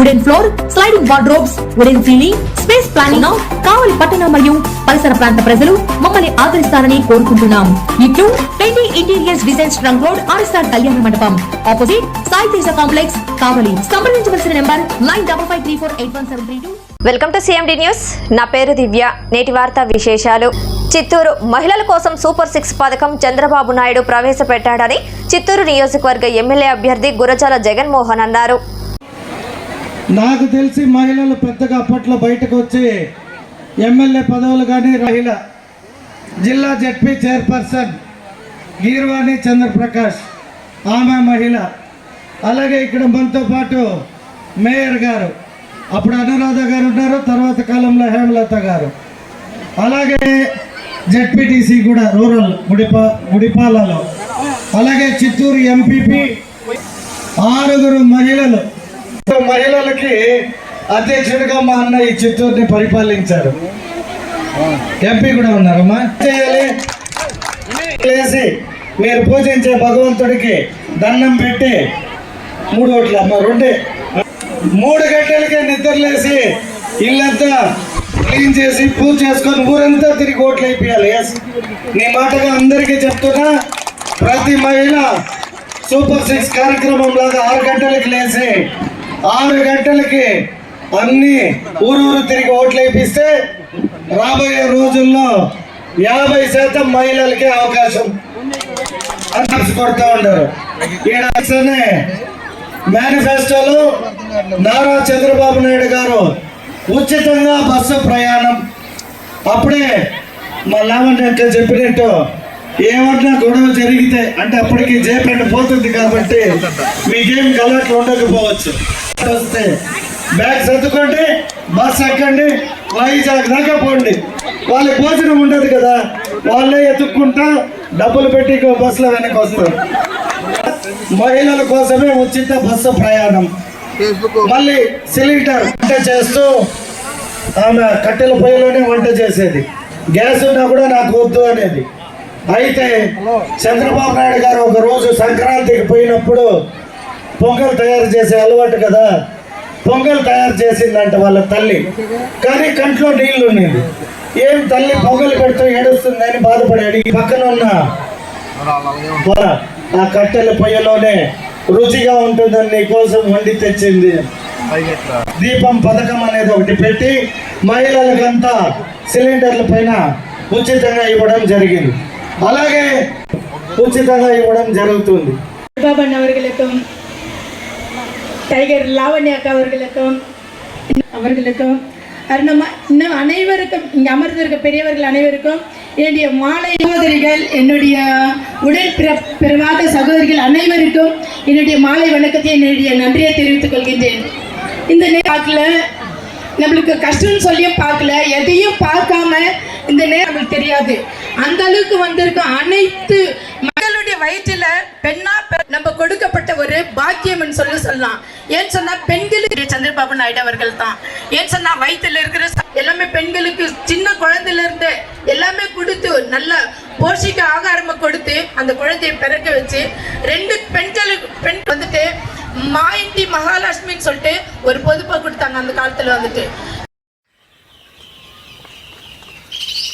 wooden floor sliding wardrobes wooden ceiling space planning Kavali పట్టణ మరియు పరిసర ప్రాంత ప్రజలు మమ్మల్ని ఆదరిస్తారని కోరుకుంటున్నాం. ఇట్లు పెండి interiors design trunk road RSR Kalyana Mandapam. Opposite Sai Teja complex Kavali. సంప్రదించవలసిన number nine double five three four eight one seven three two. Welcome to CMD news. నా పేరు దివ్య. నేటి వార్తా విశేషాలు. చిత్తూరు మహిళల కోసం సూపర్ సిక్స్ పథకం చంద్రబాబు నాయుడు ప్రవేశపెట్టాడని చిత్తూరు నియోజకవర్గ ఎమ్మెల్యే అభ్యర్థి గురజాల జగన్మోహన్ అన్నారు. నాకు తెలిసి మహిళలు పెద్దగా అప్పట్లో బయటకు వచ్చి ఎమ్మెల్యే పదవులు కానీ మహిళ జిల్లా జడ్పీ చైర్పర్సన్ గీర్వాణి చంద్రప్రకాష్ ఆమె మహిళ. అలాగే ఇక్కడ మనతో పాటు మేయర్ గారు. అప్పుడు అనురాధ గారు ఉన్నారు తర్వాత కాలంలో హేమలత గారు. అలాగే జడ్పీటీసీ కూడా రూరల్ గుడిపా గుడిపాలలో అలాగే చిత్తూరు ఎంపీపీ ఆరుగురు మహిళలు. మహిళలకి అధ్యక్షుడిగా మా అన్న ఈ చిత్తూరుని పరిపాలించారు. ఎంపీ కూడా ఉన్నారమ్మా. చేయాలి. లేసి మీరు పూజించే భగవంతుడికి దండం పెట్టి మూడు ఓట్లు అమ్మ రెండే. మూడు గంటలకే నిద్రలేసి ఇల్లంతా క్లీన్ చేసి పూజ చేసుకొని ఊరంతా తిరిగి ఓట్లు అయిపోయాలి ఎస్ నీ మాటగా అందరికీ చెప్తున్నా ప్రతి మహిళ సూపర్ సిక్స్ కార్యక్రమం లాగా ఆరు గంటలకు లేచి ఆరు గంటలకి అన్ని ఊరూరు తిరిగి ఓట్లు వేపిస్తే రాబోయే రోజుల్లో యాభై శాతం మహిళలకే అవకాశం అంతర్స్ కొడతా ఉంటారు ఈడనే మేనిఫెస్టోలో నారా చంద్రబాబు నాయుడు గారు ఉచితంగా బస్సు ప్రయాణం. అప్పుడే మా లావణ్య చెప్పినట్టు ఏమన్నా గొడవ జరిగితే అంటే అప్పటికి జయపెట్ట పోతుంది కాబట్టి మీకేం గలట్లు ఉండకపోవచ్చు. వస్తే బ్యాగ్ సర్దుకోండి బస్ ఎక్కండి వైజాగ్ దాకా పోండి. వాళ్ళకి భోజనం ఉండదు కదా వాళ్ళే ఎత్తుక్కుంటా డబ్బులు పెట్టి బస్సులో వెనక్కి వస్తారు. మహిళల కోసమే ఉచిత బస్సు ప్రయాణం. మళ్ళీ సిలిండర్ వంట చేస్తూ ఆమె కట్టెల పొయ్యిలోనే వంట చేసేది. గ్యాస్ ఉన్నా కూడా నాకు వద్దు అనేది. అయితే చంద్రబాబు నాయుడు గారు ఒక రోజు సంక్రాంతికి పోయినప్పుడు పొంగల్ తయారు చేసే అలవాటు కదా. పొంగల్ తయారు చేసిందంట వాళ్ళ తల్లి. కానీ కంట్లో నీళ్ళు ఉండేది ఏం తల్లి పొంగల్ పెడుతూ ఏడుస్తుందని బాధపడాడు. ఈ పక్కన ఉన్న ఆ కట్టెల పొయ్యలోనే రుచిగా ఉంటుందని నీ కోసం వండి తెచ్చింది. దీపం పథకం అనేది ఒకటి పెట్టి మహిళలకంతా సిలిండర్ల పైన ఉచితంగా ఇవ్వడం జరిగింది. అలాగే ఉచితంగా ఇవ్వడం జరుగుతుంది. அவர்களுக்கும் டைகர் லாவண்யா அக்கா அவர்களுக்கும் அவர்களுக்கும் அருணமா இன்னும் அனைவருக்கும் இங்கே அமர்ந்திருக்க பெரியவர்கள் அனைவருக்கும் என்னுடைய மாலை சகோதரிகள் என்னுடைய உடல் பிறவாத சகோதரிகள் அனைவருக்கும் என்னுடைய மாலை வணக்கத்தை என்னுடைய நன்றியை தெரிவித்துக் கொள்கின்றேன் இந்த பார்க்கல நம்மளுக்கு கஷ்டம்னு சொல்லியும் பார்க்கல எதையும் பார்க்காம இந்த நேரம் அவங்களுக்கு தெரியாது. அந்த அளவுக்கு வந்திருக்கும் அனைத்து மக்களுடைய வயிற்றில் பெண்ணா பெ- நம்ம கொடுக்கப்பட்ட ஒரு பாக்கியம்னு சொல்லி சொல்லலாம். ஏன்னு சொன்னா பெண்களுக்கு சந்திரபாபு நாயுடு அவர்கள் தான். ஏன் சொன்னா வயிற்றுல இருக்கிற எல்லாமே பெண்களுக்கு சின்ன குழந்தையில இருந்து எல்லாமே கொடுத்து நல்ல போஷிக்க ஆகாரமா கொடுத்து அந்த குழந்தையை பிறக்க வச்சு ரெண்டு பெண்களுக்கு பெண் வந்துட்டு மாயண்டி மகாலட்சுமின்னு சொல்லிட்டு ஒரு பொதுப்பை கொடுத்தாங்க அந்த காலத்துல வந்துட்டு.